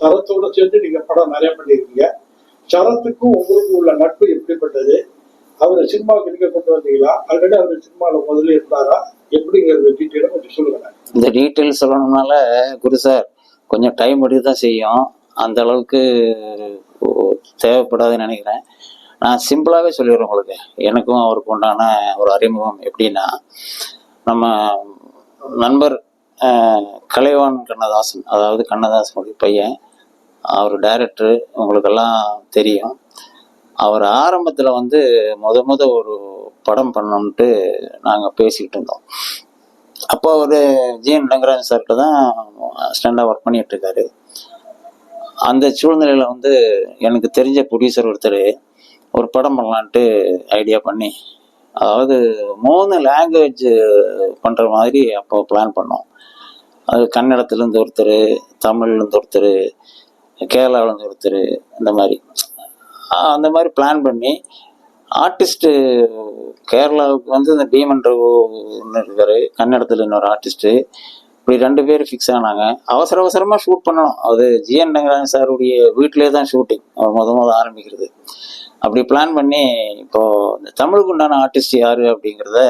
சரத்தோட சேர்த்து நீங்க படம் நிறைய பண்ணியிருக்கீங்க. சரத்துக்கும் உங்களுக்கும் உள்ள நட்பு எப்படிப்பட்டது? அவரை சினிமாவுக்கு நீங்க கொண்டு வந்தீங்களா? ஆல்ரெடி அவர் சினிமாவில் முதல்ல இருந்தாரா? எப்படிங்கிறது டீட்டெயிலாக கொஞ்சம் சொல்லுங்க. இந்த டீட்டெயில் சொல்லணும்னால குரு சார் கொஞ்சம் டைம் எடுத்து தான் செய்யும். அந்த அளவுக்கு தேவைப்படாதுன்னு நினைக்கிறேன். நான் சிம்பிளாகவே சொல்லிடுறேன் உங்களுக்கு. எனக்கும் அவருக்கு உண்டான ஒரு அறிமுகம் எப்படின்னா நம்ம நண்பர் கலைவான் கண்ணதாசன் அதாவது கண்ணதாசனுடைய பையன். அவர் டைரக்டர் உங்களுக்கெல்லாம் தெரியும். அவர் ஆரம்பத்தில் வந்து முத முத ஒரு படம் பண்ணணுன்ட்டு நாங்கள் பேசிக்கிட்டு இருந்தோம். அப்போ அவர் ஜிஎன் லங்கராஜ் சார்கிட்ட தான் ஸ்டாண்டாக ஒர்க் பண்ணிட்டு இருக்காரு. அந்த சூழ்நிலையில் வந்து எனக்கு தெரிஞ்ச ப்ரொடியூசர் ஒருத்தர் ஒரு படம் பண்ணலான்ட்டு ஐடியா பண்ணி அதாவது மூணு லாங்குவேஜ் பண்ணுற மாதிரி அப்போ பிளான் பண்ணோம். அது கன்னடத்துலேருந்து ஒருத்தர் தமிழ்லேருந்து ஒருத்தர் கேரளாவிலேருந்து ஒருத்தர் இந்த மாதிரி. அந்த மாதிரி பிளான் பண்ணி ஆர்டிஸ்ட்டு கேரளாவுக்கு வந்து இந்த பீமன் ரகு ஒன்று இருக்கார் கன்னடத்தில் இன்னொரு ஆர்டிஸ்ட்டு இப்படி ரெண்டு பேர் ஃபிக்ஸ் ஆனாங்க. அவசர அவசரமாக ஷூட் பண்ணணும். அது ஜிஎன் ரங்கராஜன் சாருடைய வீட்டிலே தான் ஷூட்டிங் முத முதல் ஆரம்பிக்கிறது. அப்படி பிளான் பண்ணி இப்போது இந்த தமிழுக்கு உண்டான ஆர்டிஸ்ட் யார் அப்படிங்கிறத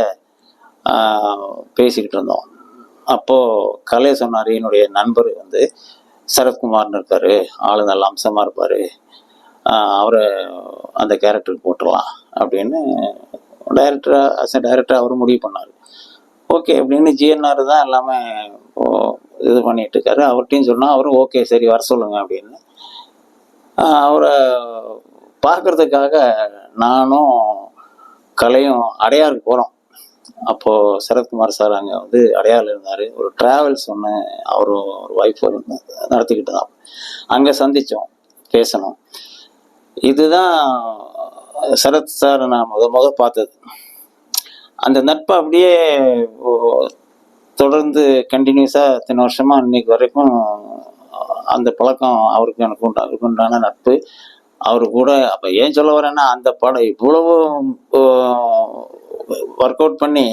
பேசிக்கிட்டு இருந்தோம். அப்போது கலை சொன்னார் என்னுடைய நண்பர் வந்து சரத்குமார்னு இருக்காரு ஆளு நல்ல அம்சமாக இருப்பார். அவரை அந்த கேரக்டருக்கு போட்டுடலாம் அப்படின்னு டைரக்டராக அஸ் அ டைரக்டர் அவர் முடிவு பண்ணார். ஓகே அப்படின்னு ஜிஎன்ஆர் தான் எல்லாமே இது பண்ணிட்டு இருக்காரு. அவர்கிட்டையும் சொன்னால் அவரும் ஓகே சரி வர சொல்லுங்க அப்படின்னு. அவரை பார்க்கறதுக்காக நானும் கலையும் அடையாருக்கு போகிறோம் அப்போது சரத்குமார் சார் அங்கே வந்து அடையாளம் இருந்தார். ஒரு ட்ராவல்ஸ் ஒன்று அவரும் ஒரு ஒய்ஃப் நடத்திக்கிட்டு தான் அங்கே சந்தித்தோம் பேசணும் இதுதான் சரத் சார் நான் முத முத பார்த்தது. அந்த நட்பு அப்படியே தொடர்ந்து கண்டினியூஸாக இத்தனை வருஷமாக இன்னைக்கு வரைக்கும் அந்த பழக்கம் அவருக்கு எனக்கு உண்டா உண்டான நட்பு. அவர் கூட அப்போ ஏன் சொல்ல வரேன்னா அந்த படம் இவ்வளவு ஒர்க் அவுட் பண்ணி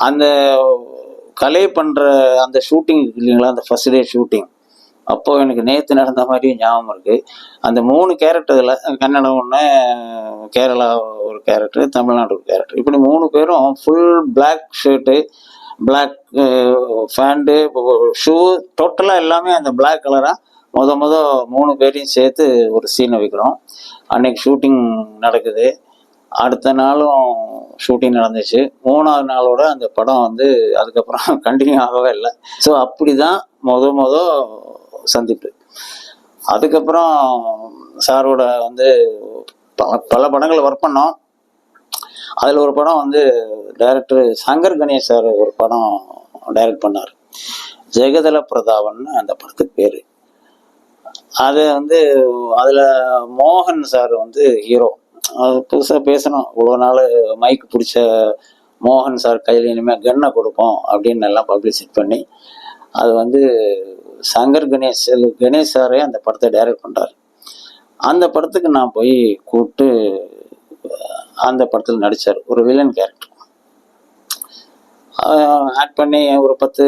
அந்த கலை பண்ணுற அந்த ஷூட்டிங் இல்லைங்களா அந்த ஃபர்ஸ்ட் டே ஷூட்டிங் அப்போது எனக்கு நேற்று நடந்த மாதிரி ஞாபகம் இருக்குது அந்த மூணு கேரக்டர்ல கன்னடம் ஒன்று கேரளா ஒரு கேரக்டர் தமிழ்நாடு ஒரு கேரக்டர் இப்படி மூணு பேரும் full black shirt black pant shoe டோட்டலாக எல்லாமே அந்த பிளாக் கலராக முத முத மூணு பேரையும் சேர்த்து ஒரு சீனை வைக்கிறோம். அன்னைக்கு ஷூட்டிங் நடக்குது. அடுத்த நாளும் ஷூட்டிங் நடந்துச்சு. மூணாவது நாளோட அந்த படம் வந்து அதுக்கப்புறம் கண்டினியூ ஆகவே இல்லை. ஸோ அப்படி தான் முத முத சந்திப்பு. அதுக்கப்புறம் சாரோட வந்து பல பல படங்கள் ஒர்க் பண்ணோம். அதில் ஒரு படம் வந்து டைரக்டர் சங்கர் கணேஷ் சார் ஒரு படம் டைரக்ட் பண்ணார். ஜெகதல பிரதாபன் அந்த படத்துக்கு பேர். அது வந்து அதில் மோகன் சார் வந்து ஹீரோ அது புதுசாக பேசணும். இவ்வளோ நாள் மைக் பிடிச்ச மோகன் சார் கையில் இனிமேல் கன்னை கொடுப்போம் அப்படின்னு எல்லாம் பப்ளிசிட் பண்ணி அது வந்து சங்கர் கணேஷ் கணேஷ் சாரே அந்த படத்தை டைரக்ட் பண்ணுறாரு அந்த படத்துக்கு நான் போய் கூப்பிட்டு அந்த படத்தில் நடித்தார் ஒரு வில்லன் கேரக்டர் ஆட் பண்ணி ஒரு பத்து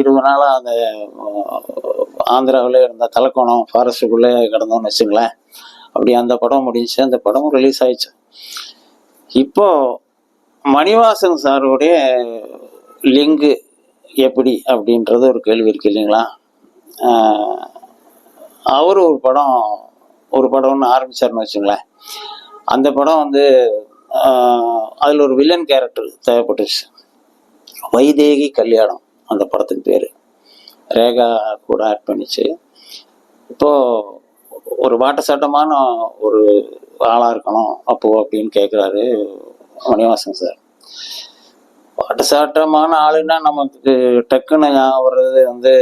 இருபது நாளாக அந்த ஆந்திராவில் இருந்த தலக்கோணம் ஃபாரஸ்ட்டுக்குள்ளே கிடந்தோம்னு வச்சுங்களேன். அப்படி அந்த படம் முடிஞ்சுச்சு அந்த படம் ரிலீஸ் ஆயிடுச்சு. இப்போ மணிவாசன் சாருடைய லிங்கு எப்படி அப்படின்றது ஒரு கேள்வி இருக்கு இல்லைங்களா? அவர் ஒரு படம் ஒரு படம் ஒன்று ஆரம்பிச்சாருன்னு வச்சுங்களேன். அந்த படம் வந்து அதில் ஒரு வில்லன் கேரக்டர் தேவைப்பட்டுச்சு. வைதேகி கல்யாணம் அந்த படத்துக்கு பேர். ரேகா கூட ஆட் பண்ணிச்சு. இப்போ ஒரு வாட்டசாட்டமான ஒரு ஆளாக இருக்கணும் அப்போ அப்படின்னு கேட்குறாரு மணிவாசன் சார் வாட்டசாட்டமான ஆளுன்னா நமக்கு டக்குன்னு ஞாபகம் வர்றது வந்து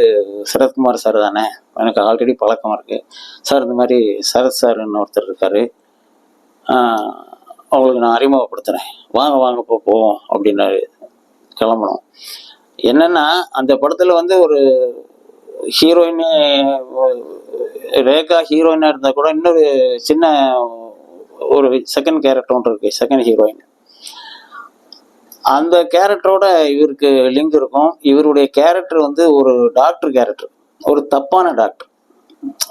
சரத்குமார் சார் தானே. எனக்கு ஆல்ரெடி பழக்கம் இருக்குது சார் இந்த மாதிரி சரத் சார்னு ஒருத்தர் இருக்கார். அவங்களுக்கு நான் அறிமுகப்படுத்துகிறேன் வாங்க வாங்க இப்போ போவோம் அப்படின்னு கிளம்பணும். என்னென்னா அந்த படத்தில் வந்து ஒரு ஹீரோயின் ரேகா ஹீரோயினாக இருந்தால் கூட இன்னொரு சின்ன ஒரு செகண்ட் கேரக்டர் ஒன்று இருக்கு செகண்ட் ஹீரோயின் அந்த கேரக்டரோட இவருக்கு லிங்க் இருக்கும். இவருடைய கேரக்டர் வந்து ஒரு டாக்டர் கேரக்டர் ஒரு தப்பான டாக்டர்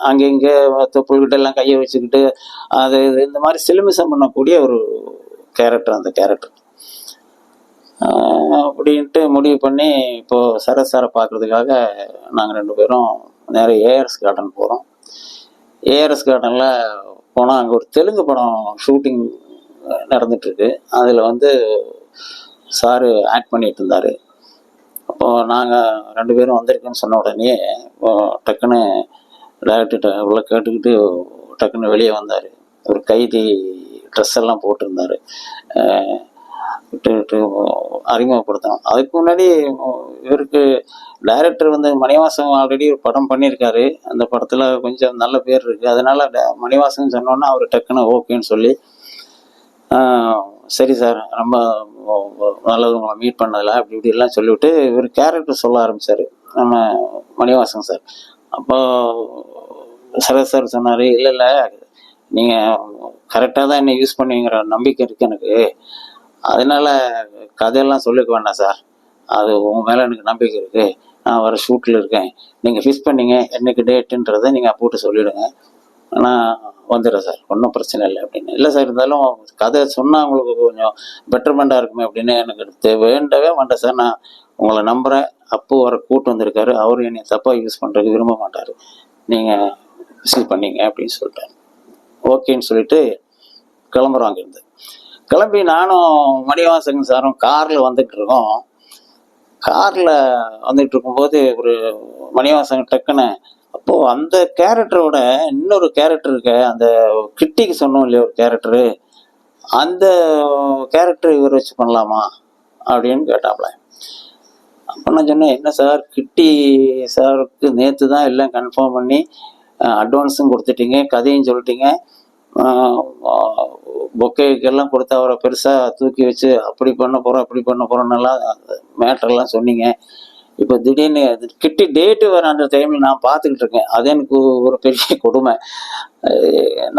அங்கே இங்கே தொப்புள்கிட்ட எல்லாம் கையை வச்சுக்கிட்டு அது இது இந்த மாதிரி சிலுமிசம் பண்ணக்கூடிய ஒரு கேரக்டர் அந்த கேரக்டர் அப்படின்ட்டு முடிவு பண்ணி இப்போது சரத் சாரை பார்க்குறதுக்காக நாங்கள் ரெண்டு பேரும் நேரா ஏஆர்எஸ் கார்டன் போகிறோம் ஏஆர்எஸ் கார்டனில் போனால் அங்கே ஒரு தெலுங்கு படம் ஷூட்டிங் நடந்துட்டுருக்கு. அதில் வந்து சாரு ஆக்ட் பண்ணிட்டு இருந்தார். அப்போது நாங்கள் ரெண்டு பேரும் வந்திருக்கோன்னு சொன்ன உடனே இப்போ டக்குன்னு டேரக்டர் உள்ள கேட்டுக்கிட்டு டக்குன்னு வெளியே வந்தார். ஒரு கைதி ட்ரெஸ் எல்லாம் போட்டிருந்தாரு. விட்டு விட்டு அறிமுகப்படுத்தணும் அதுக்கு முன்னாடி இவருக்கு டைரக்டர் வந்து மணிவாசன் ஆல்ரெடி ஒரு படம் பண்ணியிருக்காரு. அந்த படத்தில் கொஞ்சம் நல்ல பேர் இருக்குது அதனால் ட- மணிவாசன் சொன்னோன்னா அவர் டக்குன்னு ஓகேன்னு சொல்லி சரி சார் ரொம்ப நல்லது உங்களை மீட் பண்ணதில்ல அப்படி இப்படிலாம் சொல்லிவிட்டு இவர் கேரக்டர் சொல்ல ஆரம்பித்தார் நம்ம மணிவாசன் சார். அப்போ சரத் சார் சொன்னார் இல்லை இல்லை நீங்கள் கரெக்டாக தான் என்னை யூஸ் பண்ணுவீங்கிற நம்பிக்கை இருக்குது எனக்கு. அதனால் கதையெல்லாம் சொல்லிக்க வேண்டாம் சார் அது உங்கள் மேலே எனக்கு நம்பிக்கை இருக்குது நான் வர ஷூட்டில் இருக்கேன். நீங்கள் ஃபிக்ஸ் பண்ணீங்க என்னைக்கு டேட்டுன்றதை நீங்கள் போட்டு சொல்லிவிடுங்க நான் வந்துடுறேன் சார் ஒன்றும் பிரச்சனை இல்லை அப்படின்னு. இல்லை சார் இருந்தாலும் கதை சொன்னால் உங்களுக்கு கொஞ்சம் பெட்டர்மெண்ட்டாக இருக்குமே அப்படின்னு எனக்கு வேண்டவே வேண்டாம் சார் நான் உங்களை நம்புகிறேன் அப்போ வர கூட்டு வந்திருக்காரு. அவர் என்னை தப்பாக யூஸ் பண்ணுறதுக்கு விரும்ப மாட்டார். நீங்கள் ரிசீவ் பண்ணீங்க அப்படின்னு சொல்லிட்டேன் ஓகேன்னு சொல்லிட்டு கிளம்புறோம் அங்கேருந்து. கிளம்பி நானும் மணிவாசகன் சாரும் காரில் வந்துட்டு இருக்கோம். காரில் வந்துட்டு இருக்கும்போது ஒரு மணிவாசகன் டக்குன்னு அப்போது அந்த கேரக்டரோட இன்னொரு கேரக்டர் இருக்க. அந்த கிட்டிக்கு சொன்னோம் இல்லையா ஒரு கேரக்டரு அந்த கேரக்டர் இவர் வச்சு பண்ணலாமா அப்படின்னு கேட்டாப்ல. அப்போ நான் சொன்னேன் என்ன சார்? கிட்டி சாருக்கு நேற்று தான் எல்லாம் கன்ஃபார்ம் பண்ணி அட்வான்ஸும் கொடுத்துட்டீங்க கதையும் சொல்லிட்டீங்க. பொக்கேக்கெல்லாம் கொடுத்து அவரை பெருசாக தூக்கி வச்சு அப்படி பண்ண போகிறோம் அப்படி பண்ண போகிறோன்னெல்லாம் மேட்டர்லாம் சொன்னீங்க. இப்போ திடீர்னு கிட்டி டேட்டு வர அந்த டைமில் நான் பார்த்துக்கிட்டு இருக்கேன். அது எனக்கு ஒரு பெரிய கொடுமை.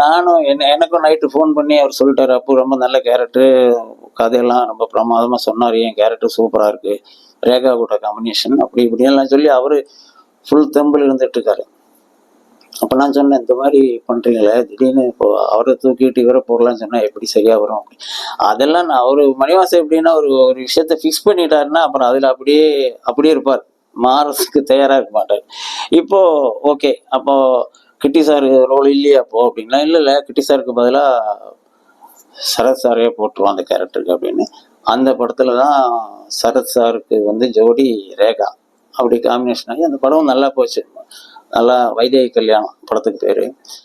நானும் என்ன எனக்கும் நைட்டு ஃபோன் பண்ணி அவர் சொல்லிட்டாரு அப்போ ரொம்ப நல்ல கேரக்டரு கதையெல்லாம் ரொம்ப பிரமாதமாக சொன்னார். என் கேரக்டர் சூப்பராக இருக்குது ரேகா கூட காம்பினேஷன் அப்படி இப்படியெல்லாம் சொல்லி அவர் ஃபுல் தெம்பில் இருந்துட்டு இருக்காரு. அப்போ நான் சொன்னேன் இந்த மாதிரி பண்ணுறீங்களே திடீர்னு இப்போ அவரை தூக்கிட்டு இவரை போடலாம்னு சொன்னால் எப்படி சரியாக வரும்? அப்படி. அதெல்லாம் நான் அவர் மணிவாசம் எப்படின்னா ஒரு ஒரு விஷயத்த ஃபிக்ஸ் பண்ணிட்டாருன்னா அப்புறம் அதில் அப்படியே அப்படியே இருப்பார். மாறதுக்கு தயாராக இருக்க மாட்டார். இப்போ ஓகே அப்போ கிட்டி சார் ரோல் இல்லையா அப்போ அப்படின்னா இல்லை இல்லை. கிட்டி சாருக்கு பதிலாக சரத் சாரே போட்டுருவோம் அந்த கேரக்டருக்கு அப்படின்னு. அந்த படத்தில் தான் சரத் சாருக்கு வந்து ஜோடி ரேகா. அப்படி காம்பினேஷன் ஆகி அந்த படம் நல்லா போச்சு. நல்லா வைதேகி கல்யாணம் படத்துக்கு பேர்.